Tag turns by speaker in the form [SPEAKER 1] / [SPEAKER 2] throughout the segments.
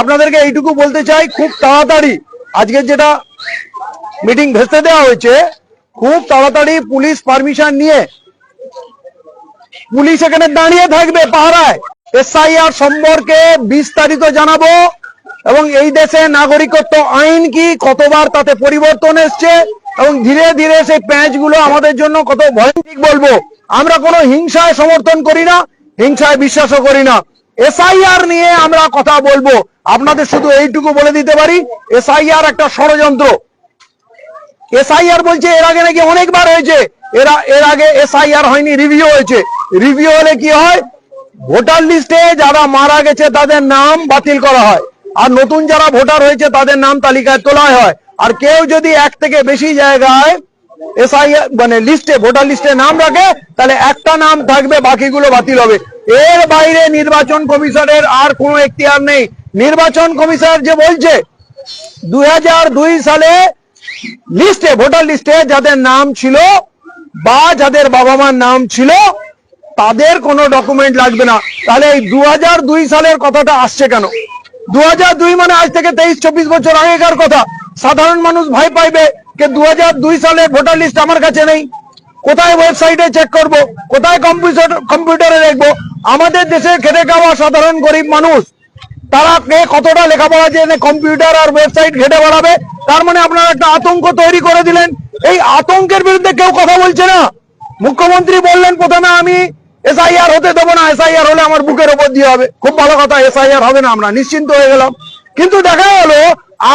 [SPEAKER 1] আপনাদেরকে এইটুকু বলতে চাই, খুব তাড়াতাড়ি আজকের যেটা মিটিং ভেস্তে দেওয়া হয়েছে, খুব তাড়াতাড়ি পুলিশ পারমিশন নিয়ে পুলিশ এখানে দাঁড়িয়ে থাকবে পাহারায়। এসআইআর সম্পর্কে বিস্তারিত জানাব এবং এই দেশে নাগরিকত্ব আইন কি, কতবার তাতে পরিবর্তন এসছে এবং ধীরে ধীরে সেই প্যাঁচগুলো আমাদের জন্য কত ভয়ানক বলব। আমরা কোনো হিংসায় সমর্থন করি না, হিংসায় বিশ্বাসও করি না। এসআইআর নিয়ে আমরা কথা বলব। আপনাদের শুধু এইটুকু বলে দিতে পারি এসআইআর একটা ষড়যন্ত্র। এসআইআর বলছে, এর আগে নাকি অনেকবার হয়েছে। এরা, এর আগে এসআইআর হয়নি রিভিউ হয়েছে। রিভিউ হলে কি হয়? ভোটার লিস্টে যারা মারা গেছে, তাদের নাম বাতিল করা হয়। আর নতুন যারা ভোটার হয়েছে, তাদের নাম তালিকায় তোলা হয়। আর কেউ যদি এক থেকে বেশি জায়গায় এসআইআর মানে লিস্টে, ভোটার লিস্টে নাম রাখে, তাহলে একটা নাম থাকবে, বাকিগুলো বাতিল হবে। এর বাইরে নির্বাচন কমিশনের আর কোনো এখতিয়ার নেই। নির্বাচন কমিশনার যে বলছে দু হাজার দুই সালে লিস্টে, ভোটার লিস্টে যাদের নাম ছিল বা যাদের বাবা মার নাম ছিল, তাদের কোনো ডকুমেন্ট লাগবে না। তাহলে এই দু সালের কথাটা আসছে কেন? দু দুই মানে আজ থেকে তেইশ, চব্বিশ বছর আগেকার কথা। সাধারণ মানুষ ভয় পাইবে যে দু সালের ভোটার লিস্ট আমার কাছে নেই। কোথায় ওয়েবসাইটে চেক করব? কোথায় কম্পিউটার কম্পিউটারে দেখব? আমাদের দেশে খেটে খাওয়া সাধারণ গরিব মানুষ, তারা কে কতটা লেখাপড়া জেনে কম্পিউটার আর ওয়েবসাইট ঘেটে বাড়াবে, তার মানে আপনারা একটা আতঙ্ক তৈরি করে দিলেন। এই আতঙ্কের বিরুদ্ধে কেউ কথা বলছে না। মুখ্যমন্ত্রী বললেন, প্রথমে আমি এসআইআর হতে দেবো না এসআইআর হলে আমার বুকের ওপর দিয়ে হবে। খুব ভালো কথা এসআইআর হবে না আমরা, নিশ্চিন্ত হয়ে গেলাম। কিন্তু দেখা গেল,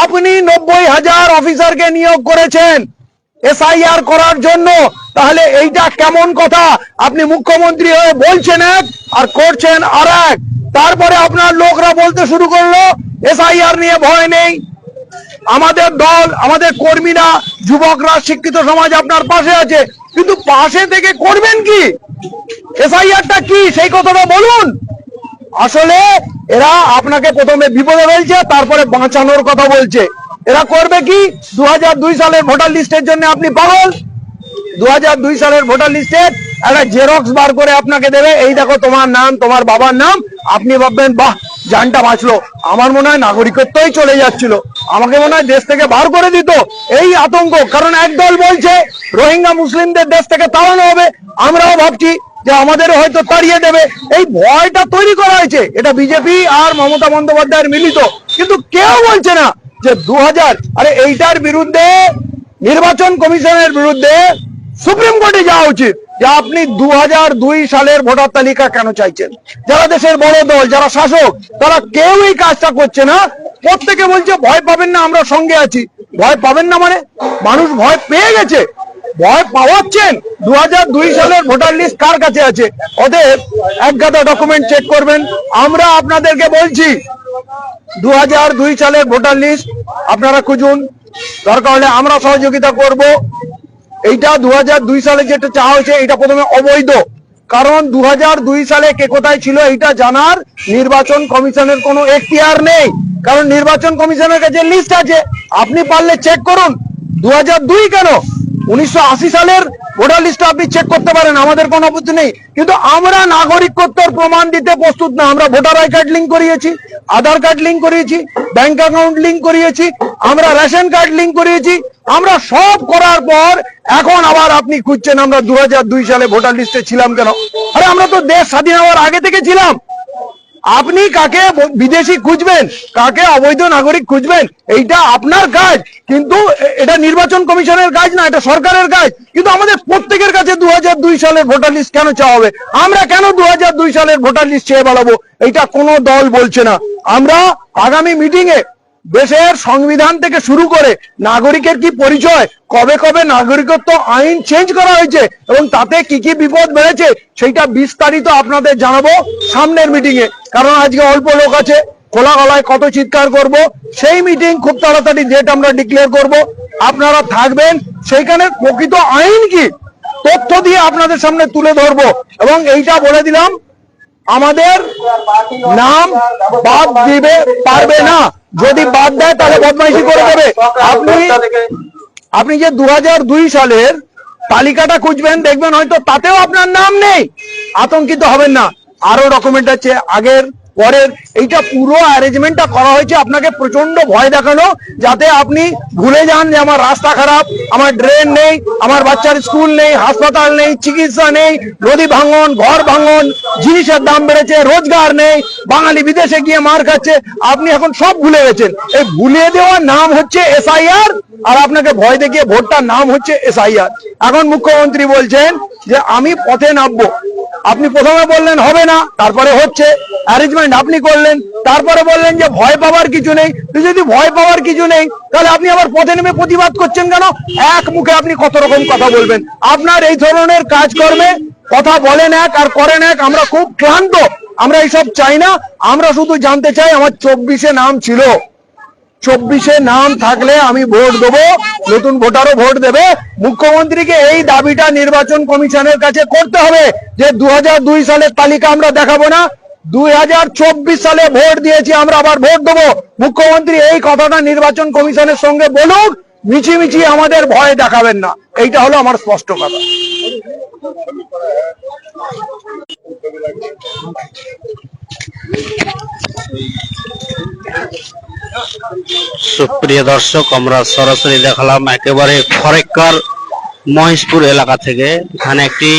[SPEAKER 1] আপনি নব্বই হাজার অফিসারকে নিয়োগ করেছেন এসআইআর করার জন্য। তাহলে এইটা কেমন কথা? আপনি মুখ্যমন্ত্রী হয়ে বলছেন এক আর করছেন আর এক। তারপরে আপনার লোকরা বলতে শুরু করল, এসআইআর নিয়ে ভয় নেই। আমাদের দল, আমাদের কর্মীরা, যুবকরা, শিক্ষিত সমাজ আপনার পাশে আছে। কিন্তু পাশে থেকে করবেন কি? এসআইআরটা কি? সেই কথাটা বলুন। আসলে এরা আপনাকে প্রথমে বিপদে ফেলছে, তারপরে বাঁচানোর কথা বলছে। এরা করবে কি? দু সালের ভোটার লিস্টের জন্য আপনি পাগল। দু হাজার দুই সালের ভোটার লিস্টে একটা জেরক্স বার করে আপনাকে দেবে। এই দেখো তোমার নাম, তোমার বাবার নাম। আপনি ভাববেন, বাহ যানটা বাঁচলো। আমার মনে হয় নাগরিকত্বই চলে যাচ্ছিল। আমাকে মনে হয় দেশ থেকে বার করে দিত এই আতঙ্ক। কারণ একদল বলছে, রোহিঙ্গা মুসলিমদের দেশ থেকে তাড়ানো হবে। আমরাও ভাবছি যে আমাদের হয়তো তাড়িয়ে দেবে। এই ভয়টা তৈরি করা হয়েছে। এটা বিজেপি আর মমতা বন্দ্যোপাধ্যায়ের মিলিত। কিন্তু কেউ বলছে না যে দু হাজার আরে এইটার বিরুদ্ধে নির্বাচন কমিশনের বিরুদ্ধে সুপ্রিম কোর্টে যাওয়া উচিত যে আপনি দু হাজার দুই সালের ভোটার তালিকা কেন চাইছেন? যারা দেশের বড় দল, যারা শাসক, তারা কেউই কাজটা করছে না। প্রত্যেকে বলছে, ভয় পাবেন না, আমরা সঙ্গে আছি। ভয় পাবেন না মানে? মানুষ ভয় পেয়ে গেছে। ভয় পাওয়াচ্ছেন। দুহাজার দুই সালের ভোটার লিস্ট কার কাছে আছে? ওদের এক গাদা ডকুমেন্ট চেক করবেন। আমরা আপনাদেরকে বলছি দু হাজার দুই সালের ভোটার লিস্ট আপনারা খুঁজুন। দরকার হলে আমরা সহযোগিতা করব। এইটা দু হাজার দুই সালে যেটা চাওয়া হয়েছে এটা প্রথমে অবৈধ। কারণ দু হাজার দুই সালে কে কোথায় ছিল এইটা জানার নির্বাচন কমিশনের কোনো এখতিয়ার নেই। কারণ নির্বাচন কমিশনের কাছে লিস্ট আছে, আপনি পারলে চেক করুন। দু হাজার দুই কেন? উনিশশো আশি সালের ভোটার লিস্ট আপনি চেক করতে পারেন, আমাদের কোনো আপত্তি নেই। কিন্তু আমরা নাগরিকত্বর প্রমাণ দিতে প্রস্তুত না, আমরা ভোটার আই কার্ড লিঙ্ক করিয়েছি, আধার কার্ড লিঙ্ক করিয়েছি ব্যাংক অ্যাকাউন্ট লিঙ্ক করিয়েছি, আমরা রেশন কার্ড লিঙ্ক করিয়েছি আমরা সব করার পর এখন আবার আপনি খুঁজছেন আমরা দু দুই সালে ভোটার লিস্টে ছিলাম কেন? আরে আমরা তো দেশ স্বাধীন হওয়ার আগে থেকে ছিলাম। আপনি কাকে বিদেশি খুঁজবেন? কাকে অবৈধ নাগরিক খুঁজবেন? এইটা আপনার কাজ। কিন্তু এটা নির্বাচন কমিশনের কাজ না, এটা সরকারের কাজ। কিন্তু আমাদের প্রত্যেকের কাছে দু হাজার দুই সালের ভোটার লিস্ট কেন চাওয়া হবে? আমরা কেন দু হাজার দুই সালের ভোটার লিস্ট চেয়ে বেড়াবো? এইটা কোনো দল বলছে না। আমরা আগামী মিটিং এ দেশের সংবিধান থেকে শুরু করে নাগরিকের কি পরিচয়, কবে কবে নাগরিকত্ব আইন চেঞ্জ করা হয়েছে এবং তাতে কি কি বিপদ বেড়েছে সেইটা বিস্তারিত আপনাদের জানাব সামনের মিটিং এ। কারণ আজকে অল্প লোক আছে, খোলা গলায় কত চিৎকার করব, সেই মিটিং খুব তাড়াতাড়ি ডেট আমরা ডিক্লেয়ার করব। আপনারা থাকবেন, সেইখানে প্রকৃত আইন কি, তথ্য দিয়ে আপনাদের সামনে তুলে ধরবো। এবং এইটা বলে দিলাম, আমাদের নাম বাদ দিবে, পারবে না। যদি বাদ দেয় তাহলে বদমাইশি করে দেবে। আপনি আপনি যে দু হাজার দুই সালের তালিকাটা খুঁজবেন দেখবেন হয়তো তাতেও আপনার নাম নেই। আতঙ্কিত হবেন না। আরও ডকুমেন্ট আছে আগের পরের এইটা পুরো অ্যারেঞ্জমেন্টটা করা হয়েছে। আপনাকে প্রচণ্ড ভয় দেখানো, যাতে আপনি ভুলে যান যে আমার রাস্তা খারাপ, আমার ড্রেন নেই, আমার বাচ্চার স্কুল নেই, হাসপাতাল নেই, চিকিৎসা নেই, নদী ভাঙন, ঘর ভাঙন, জিনিসের দাম বেড়েছে, রোজগার নেই, বাঙালি বিদেশে গিয়ে মার খাচ্ছে, আপনি এখন সব ভুলে গেছেন। এই ভুলে দেওয়ার নাম হচ্ছে এসআইআর আর আপনাকে ভয় দেখিয়ে ভোটটার নাম হচ্ছে এসআইআর এখন মুখ্যমন্ত্রী বলছেন যে, আমি পথে নামবো। আপনি প্রথমে বললেন হবে না, তারপরে হচ্ছে। অ্যারেঞ্জমেন্ট আপনি করলেন, তারপরে বললেন যে ভয় পাওয়ার কিছু নেই। যদি ভয় পাওয়ার কিছু নেই, তাহলে আপনি আবার পথে নেমে প্রতিবাদ করছেন কেন? এক মুখে আপনি কত রকম কথা বলবেন। আপনার এই ধরনের কাজকর্মে কথা বলেন এক আর করেন এক, আমরা খুব ক্লান্ত। আমরা এইসব চাই না, আমরা শুধু জানতে চাই আমার চব্বিশে নাম ছিল। চব্বিশে নাম থাকলে আমি ভোট দেবো, নতুন ভোটারও ভোট দেবে। মুখ্যমন্ত্রীকে এই দাবিটা নির্বাচন কমিশনের কাছে করতে হবে যে দু হাজার দুই সালের তালিকা আমরা দেখাবো না দুই হাজার চব্বিশ সালে ভোট দিয়েছি, আমরা আবার ভোট দেবো। মুখ্যমন্ত্রী এই কথাটা নির্বাচন কমিশনের সঙ্গে বলুক, মিছিমিছি আমাদের ভয় দেখাবেন না। এইটা হলো আমার স্পষ্ট কথা।
[SPEAKER 2] সুপ্রিয় দর্শক, আমরা সরাসরি দেখালাম একেবারে ফরেক্কার মহেশপুর এলাকা থেকে। এখানে একটি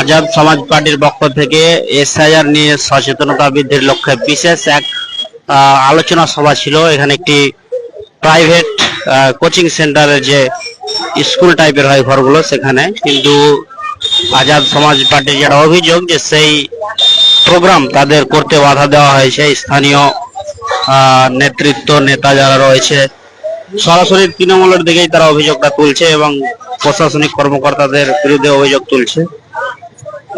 [SPEAKER 2] আজাদ সমাজ পার্টির পক্ষ থেকে এসআইআর নিয়ে সচেতনতা বৃদ্ধির লক্ষ্যে বিশেষ এক আলোচনা সভা ছিল। এখানে একটি প্রাইভেট কোচিং সেন্টারের যে স্কুল টাইপের হয় ঘরগুলো সেখানে। কিন্তু আজাদ সমাজ পার্টির যেটা অভিযোগ যে সেই প্রোগ্রাম তাদের করতে বাধা দেওয়া হয়েছে। স্থানীয় নেতৃত্ব, নেতা যারা রয়েছে, সরাসরি তৃণমূলের দিকেই তারা অভিযোগটা তুলছে এবং প্রশাসনিক কর্মকর্তাদের বিরুদ্ধে অভিযোগ তুলছে।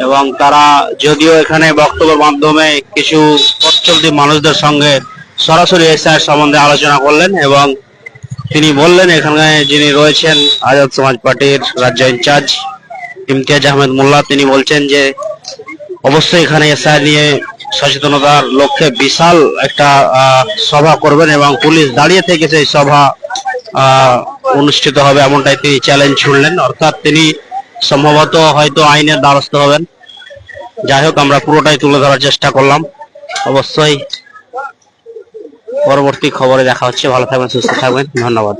[SPEAKER 2] এবং তারা যদিও এখানে বক্তব্যের মাধ্যমে কিছু পথচলতি মানুষদের সঙ্গে সরাসরি এসআর সম্বন্ধে আলোচনা করলেন এবং তিনি বললেন, এখানে যিনি রয়েছেন আজাদ সমাজ পার্টির রাজ্য ইনচার্জ ইমতিয়াজ আহমেদ মোল্লা, তিনি বলছেন যে অবশ্যই এখানে এসআই নিয়ে সচেতনতার লক্ষ্যে বিশাল একটা সভা করবেন এবং পুলিশ দাঁড়িয়ে থেকে সেই সভা অনুষ্ঠিত হবে এমনটাই তিনি চ্যালেঞ্জ ছুড়লেন অর্থাৎ তিনি সম্ভবত হয়তো আইনের দ্বারস্থ হবেন। যাই হোক, আমরা পুরোটাই তুলে ধরার চেষ্টা করলাম। অবশ্যই পরবর্তী খবরে দেখা হচ্ছে। ভালো থাকবেন, সুস্থ থাকবেন। ধন্যবাদ।